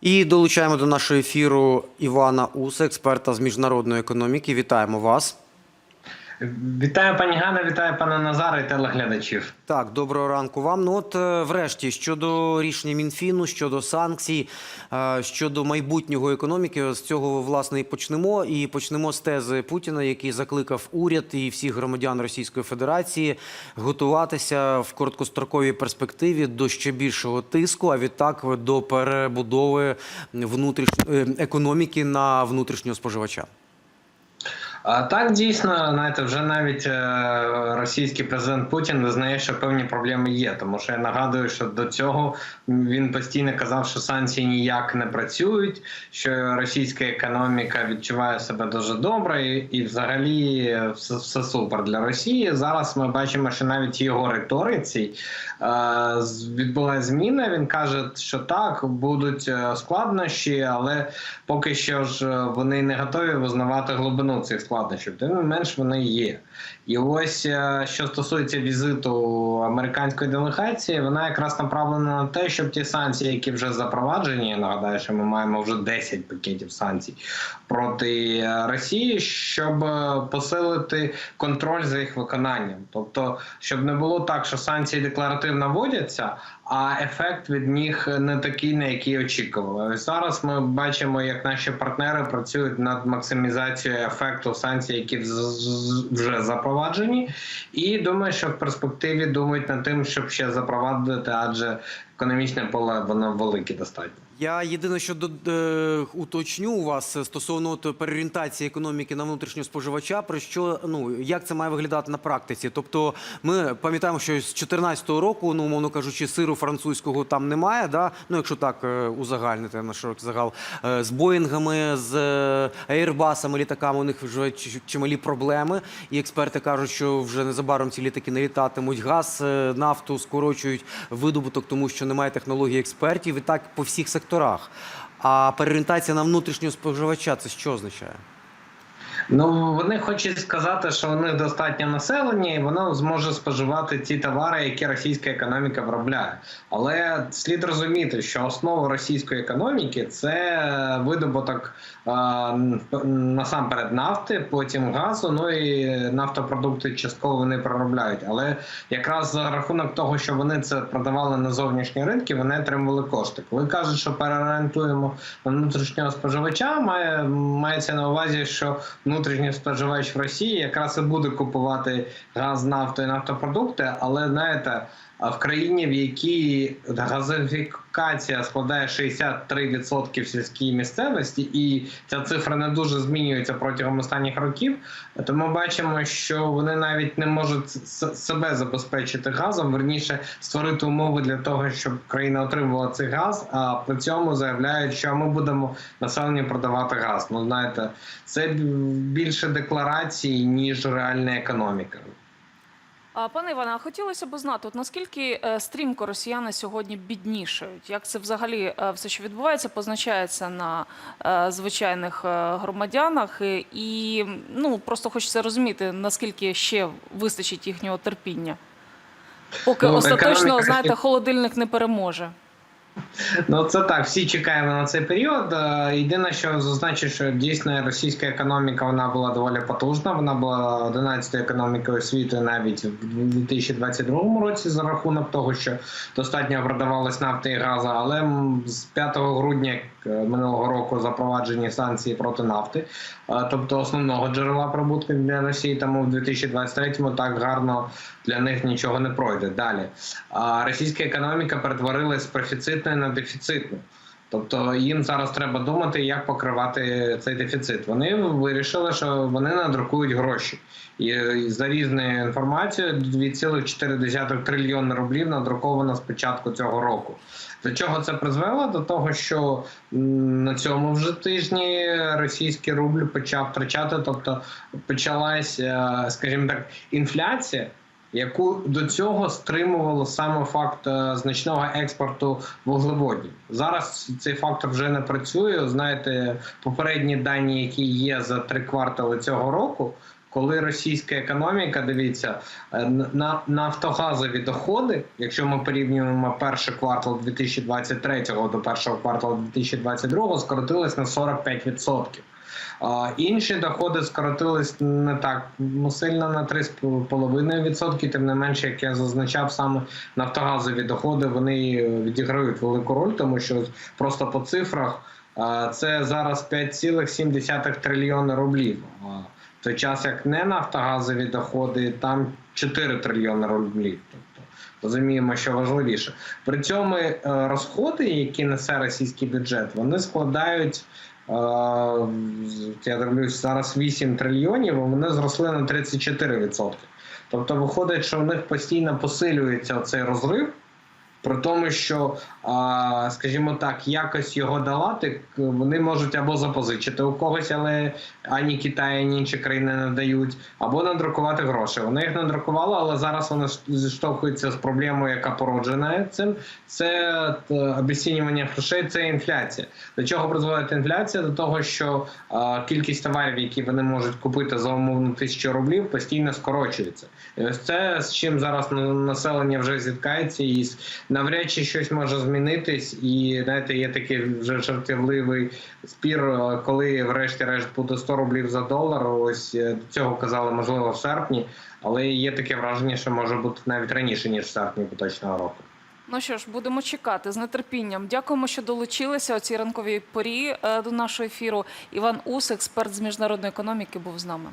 І долучаємо до нашого ефіру Івана Уса, експерта з міжнародної економіки. Вітаємо вас. Вітаю пані Ганна, вітаю пана Назара і телеглядачів. Так, доброго ранку вам. Ну от е, врешті щодо рішення Мінфіну, щодо санкцій, е, щодо майбутнього економіки, з цього власне і почнемо. І почнемо з тези Путіна, який закликав уряд і всіх громадян Російської Федерації готуватися в короткостроковій перспективі до ще більшого тиску, а відтак до перебудови внутрішньої економіки на внутрішнього споживача. А так дійсно, знаєте, вже навіть е, російський президент Путін визнає, що певні проблеми є. Тому що я нагадую, що до цього він постійно казав, що санкції ніяк не працюють, що російська економіка відчуває себе дуже добре, і, взагалі все, все супер для Росії. Зараз ми бачимо, що навіть його риториці е, відбулася зміна. Він каже, що так будуть е, складнощі, але поки що ж е, вони не готові визнавати глибину цих складнощів. Тим не менш вони є. І ось е, що стосується візиту американської делегації, вона якраз направлена на те, щоб ті санкції, які вже запроваджені, нагадаю, що ми маємо вже 10 пакетів санкцій проти е, Росії, щоб е, посилити контроль за їх виконанням. Тобто, щоб не було так, що санкції декларативно вводяться, а ефект від них не такий, на який очікували. Ось зараз ми бачимо, як наші партнери працюють над максимізацією ефекту санкцій, які вже запроваджені, і думаю, що в перспективі думають над тим, щоб ще запровадити, адже економічне поле воно велике достатньо. Я єдине, що до- е, уточню у вас е, стосовно от переорієнтації економіки на внутрішнього споживача, про що ну як це має виглядати на практиці? Тобто, ми пам'ятаємо, що з 2014 року, ну умовно кажучи, сиру французького там немає. Да? Ну, якщо так е, узагальнити на широкий загал з Боїнгами, з е, літаками у них вже чималі проблеми. І експерти кажуть, що вже незабаром ці літаки не літатимуть. Газ, нафту скорочують видобуток, тому що немає технологій експертів, і так по всіх секторах. А переорієнтація на внутрішнього споживача це що означає? Ну вони хочуть сказати, що у них достатньо населення, і воно зможе споживати ті товари, які російська економіка виробляє. Але слід розуміти, що основа російської економіки це видобуток насамперед нафти, потім газу. Ну і нафтопродукти частково вони проробляють. Але якраз за рахунок того, що вони це продавали на зовнішні ринки, вони отримували кошти. Коли кажуть, що переорієнтуємо на внутрішнього споживача, має мається на увазі, що внутрішній споживач в Росії якраз і буде купувати газ, нафту і нафтопродукти, але знаєте. В країні, в якій газифікація складає 63% в сільській місцевості, і ця цифра не дуже змінюється протягом останніх років, то ми бачимо, що вони навіть не можуть себе забезпечити газом, верніше створити умови для того, щоб країна отримувала цей газ. А при цьому заявляють, що ми будемо населенню продавати газ. Ну знаєте, це більше декларації ніж реальна економіка. А пане Іване, а хотілося б знати, от наскільки е, стрімко росіяни сьогодні біднішають? Як це взагалі е, все, що відбувається, позначається на е, звичайних громадянах? І ну просто хочеться розуміти, наскільки ще вистачить їхнього терпіння, поки Ну, остаточно знаєте, холодильник не переможе. Ну це так. Всі чекаємо на цей період. Е, Єдине, що зазначу, що дійсно російська економіка вона була доволі потужна. Вона була 11-ю економікою світу навіть в 2022 році за рахунок того, що достатньо продавалось нафти і газу. Але з 5 грудня е, минулого року запроваджені санкції проти нафти, е, тобто основного джерела прибутку для Росії. Тому в 2023-му так гарно для них нічого не пройде. Далі російська економіка перетворилась з профіцитної на дефіцитну. Тобто їм зараз треба думати, як покривати цей дефіцит. Вони вирішили, що вони надрукують гроші. І і за різною інформацією, 2,4 трильйона рублів надруковано з початку цього року. До чого це призвело? До того, що на цьому вже тижні російський рубль почав втрачати, тобто почалась, е, скажімо так, інфляція яку до цього стримувало саме факт е, значного експорту вуглеводів. Зараз цей фактор вже не працює. Знаєте, попередні дані, які є за три квартали цього року, коли російська економіка, дивіться, е, на нафтогазові доходи, якщо ми порівнюємо перший квартал 2023 до першого кварталу 2022, скоротились на 45%. Інші доходи скоротились не так ну, сильно на 3,5%, тим не менше, як я зазначав, саме нафтогазові доходи вони відіграють велику роль, тому що просто по цифрах це зараз 5,7 трильйона рублів. В той час як не нафтогазові доходи, там 4 трильйони рублів. Тобто розуміємо, що важливіше. При цьому е, розходи, які несе російський бюджет, вони складають. Я дивлюсь, зараз 8 трильйонів, вони зросли на 34%. Тобто виходить, що в них постійно посилюється цей розрив, при тому, що, скажімо так, якось його долати, вони можуть або запозичити у когось, але ані Китай, ані інші країни не дають, або надрукувати гроші. Вони їх надрукували, але зараз вони зіштовхуються з проблемою, яка породжена цим. Це е, обесцінювання грошей, це інфляція. До чого призводить інфляція? До того, що кількість товарів, які вони можуть купити за умовно тисячу рублів, постійно скорочується. І ось це з чим зараз населення вже зіткається, і навряд чи щось може змінитись. І знаєте, є такий вже жартівливий спір, е, коли врешті-решт буде 100 рублів за долар. Ось е, до цього казали, можливо, в серпні, але є таке враження, що може бути навіть раніше ніж в серпні поточного року. Ну що ж, будемо чекати з нетерпінням. Дякуємо, що долучилися о цій ранковій порі е, до нашого ефіру. Іван Ус, експерт з міжнародної економіки, був з нами.